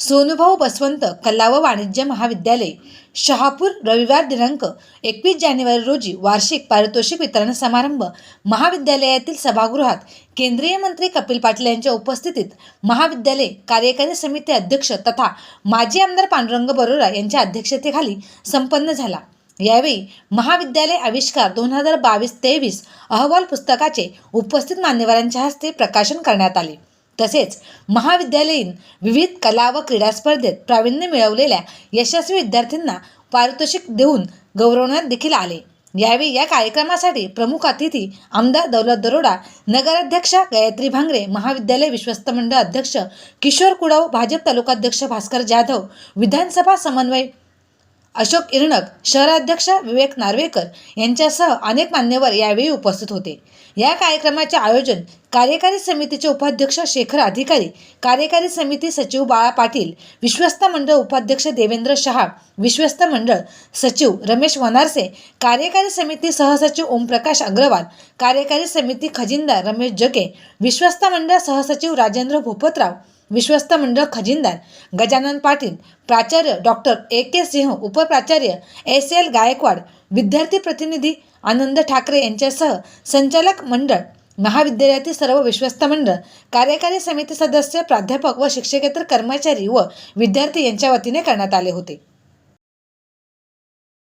सोनुभाऊ बसवंत कला व वाणिज्य महाविद्यालय शहापूर रविवार दिनांक एकवीस जानेवारी रोजी वार्षिक पारितोषिक वितरण समारंभ महाविद्यालयातील सभागृहात केंद्रीय मंत्री कपिल पाटील यांच्या उपस्थितीत महाविद्यालय कार्यकारी समिती अध्यक्ष तथा माजी आमदार पांडुरंग बरोरा यांच्या अध्यक्षतेखाली संपन्न झाला. यावेळी महाविद्यालय आविष्कार दोन हजार बावीस तेवीस अहवाल पुस्तकाचे उपस्थित मान्यवरांच्या हस्ते प्रकाशन करण्यात आले. तसेच महाविद्यालयीन विविध कला व क्रीडा स्पर्धेत प्रावीण्य मिळवलेल्या यशस्वी विद्यार्थ्यांना पारितोषिक देऊन गौरवण्यात देखील आले. यावेळी या कार्यक्रमासाठी प्रमुख अतिथी आमदार दौलत दरोडा नगराध्यक्षा गायत्री भांगरे महाविद्यालय विश्वस्त मंडळ अध्यक्ष किशोर कुडाव भाजप तालुकाध्यक्ष भास्कर जाधव विधानसभा समन्वय अशोक इरणक शहराध्यक्ष विवेक नार्वेकर यांच्यासह अनेक मान्यवर यावेळी उपस्थित होते. या कार्यक्रमाचे आयोजन कार्यकारी समितीचे उपाध्यक्ष शेखर अधिकारी कार्यकारी समिती सचिव बाळा पाटील विश्वस्त मंडळ उपाध्यक्ष देवेंद्र शहा विश्वस्त मंडळ सचिव रमेश वनारसे कार्यकारी समिती सहसचिव ओमप्रकाश अग्रवाल कार्यकारी समिती खजिनदार रमेश जगे विश्वस्त मंडळ सहसचिव राजेंद्र भूपतराव विश्वस्त मंडळ खजिनदार गजानन पाटील प्राचार्य डॉक्टर ए के सिंह उपप्राचार्य एस एल गायकवाड विद्यार्थी प्रतिनिधी आनंद ठाकरे यांच्यासह संचालक मंडळ महाविद्यालयातील सर्व विश्वस्त मंडळ कार्यकारी समिती सदस्य प्राध्यापक व शिक्षकेतर कर्मचारी व विद्यार्थी यांच्या वतीने करण्यात आले होते.